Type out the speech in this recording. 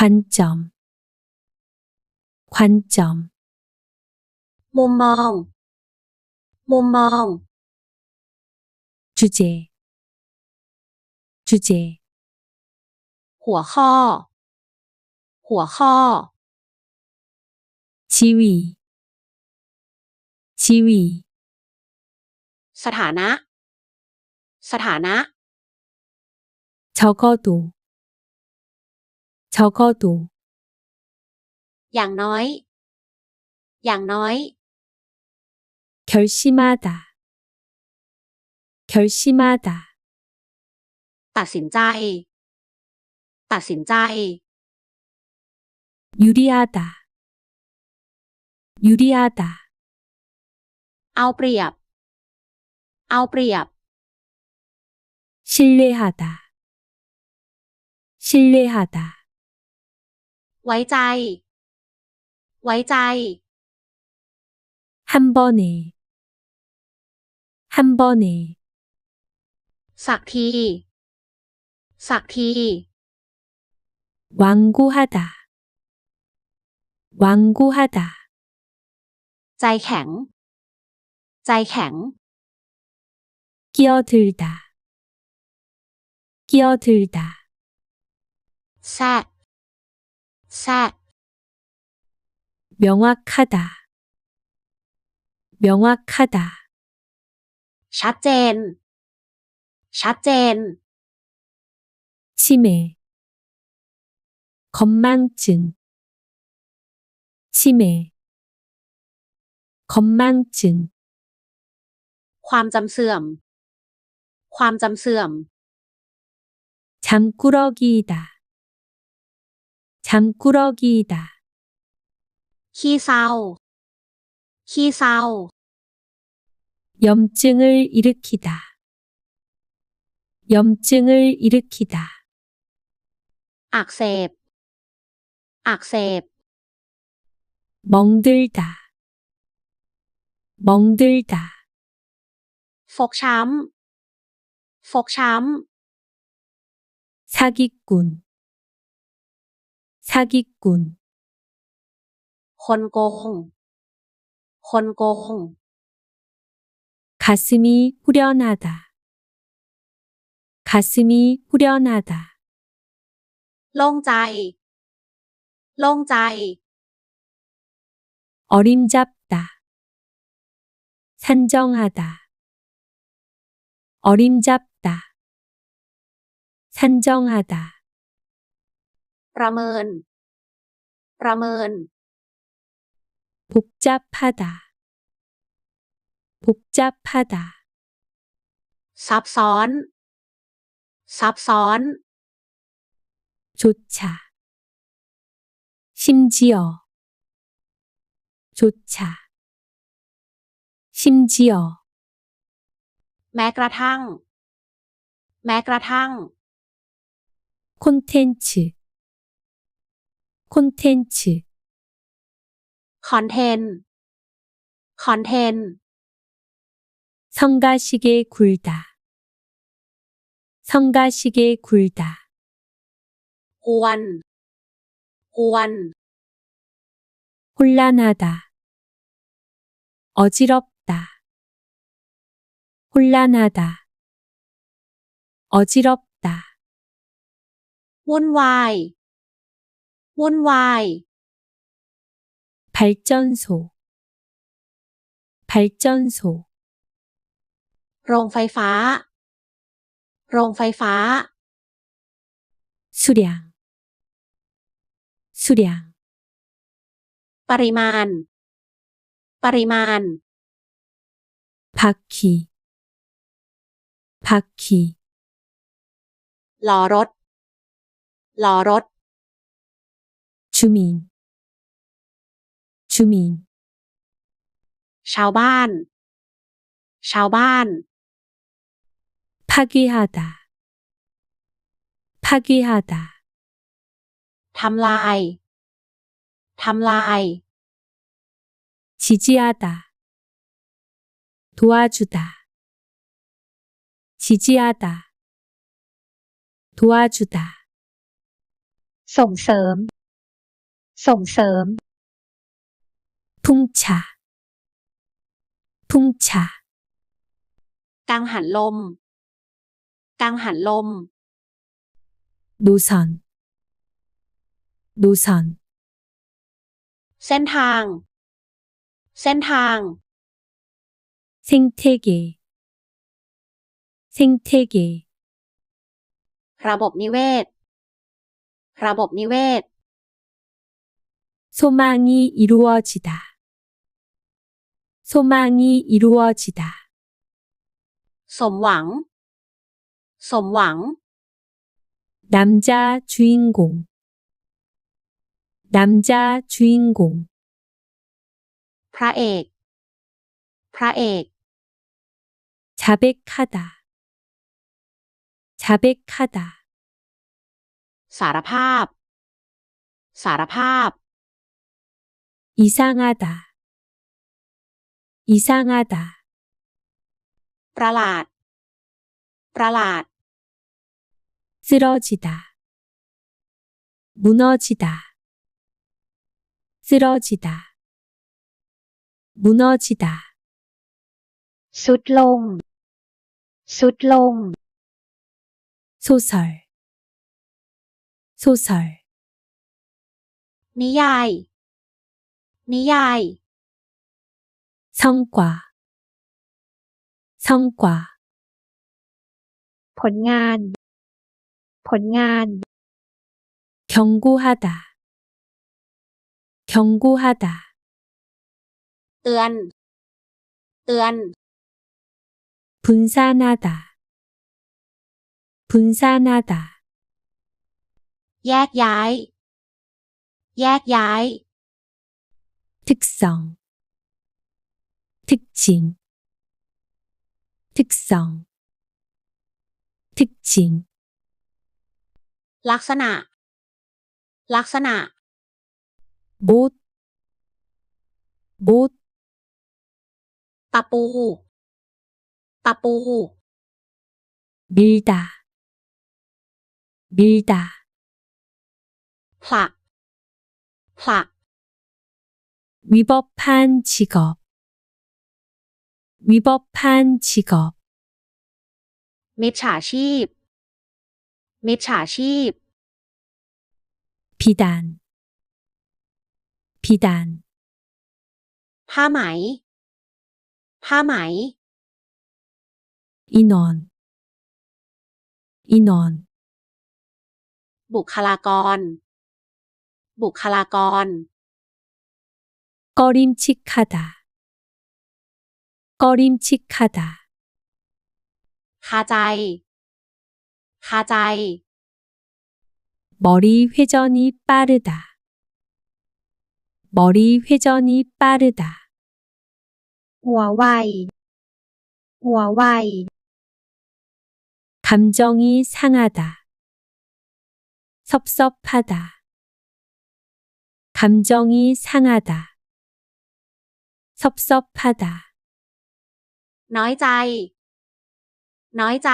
관점, 관점, มุมมอง มุมมอง 주제, 주제, หัวข้อ หัวข้อ 지위, 지위, สถานะ สถานะ 적어도, 적어도, อย่างน้อย อย่างน้อย 결심하다, 결심하다, ตัดสินใจ ตัดสินใจ 유리하다, 유리하다, เอาเปรียบ เอาเปรียบ 신뢰하다, 신뢰하다, ไว้ใจ ไว้ใจ 한 번에, 한 번에, สักที สักที 완고하다, 완고하다, ใจแข็ง ใจแข็ง 끼어들다, 끼어들다, แทรก แทรก 명확하다, 명확하다, ชัดเจน ชัดเจน 치매, 건망증, 치매, 건망증, ความจำเสื่อม ความจำเสื่อม 잠꾸러기이다, 잠꾸러기이다. 히사오 히사오 염증을 일으키다. 염증을 일으키다. 악셉 악셉 멍들다. 멍들다. 폭샴 폭샴 사기꾼 사기꾼. 헌거홍 헌거홍. 가슴이 후련하다. 가슴이 후련하다. 롱자이 롱자이. 어림잡다. 산정하다. 어림잡다. 산정하다. ประเมิน ประเมิน 복잡하다, 복잡하다, ซับซ้อน ซับซ้อน 조차, 심지어, 조차, 심지어, แม้กระทั่ง แม้กระทั่ง 콘텐츠, 콘텐츠, คอนเทนต์ คอนเทนต์ 성가시게 굴다, 성가시게 굴다, กวน กวน 혼란하다, 어지럽다, 혼란하다, 어지럽다, วุ่นวาย วุ่นวาย 발전소, 발전소, โรงไฟฟ้า โรงไฟฟ้า 수량, 수량, ปริมาณ ปริมาณ 바퀴, 바퀴, ล้อรถ ล้อรถ 주민, 주민, ชาวบ้าน ชาวบ้าน 파괴하다, 파괴하다, ทำลาย ทำลาย 지지하다, 도와주다, 지지하다, 도와주다, ส่งเสริม ส่งเสริม 풍차, 풍차, กังหันลม กังหันลม 노선, 노선, เส้นทาง เส้นทาง 생태계, 생태계, ระบบนิเวศ ระบบนิเวศ 소망이 이루어지다, 소망이 이루어지다, สมหวัง สมหวัง 남자 주인공, 남자 주인공, พระเอก พระเอก 자백하다, 자백하다, สารภาพ สารภาพ 이상하다, 이상하다, ประหลาด ประหลาด 쓰러지다, 무너지다, 쓰러지다, 무너지다, สุดลง สุดลง 소설, 소설, นิยาย นิยาย 성과, 성과, ผลงาน ผลงาน 경고하다, 경고하다, เตือน เตือน 분산하다, 분산하다, แยกย้าย แยกย้าย 특성, 특징, 특성, 특징, ลักษณะ ลักษณะ 못, 못, ตะปู ตะปู 밀다, 밀다, ผลัก ผลัก 위법한 직업, 위법한 직업, มิจฉาชีพ มิจฉาชีพ 비단, 비단, ผ้าไหม ผ้าไหม 인원, 인원, บุคลากร บุคลากร 꺼림칙하다, 꺼림칙하다, คาใจ คาใจ 머리 회전이 빠르다, 머리 회전이 빠르다, หัวไว หัวไว 감정이 상하다, 섭섭하다, 감정이 상하다, 섭섭하다, น้อยใจ น้อยใจ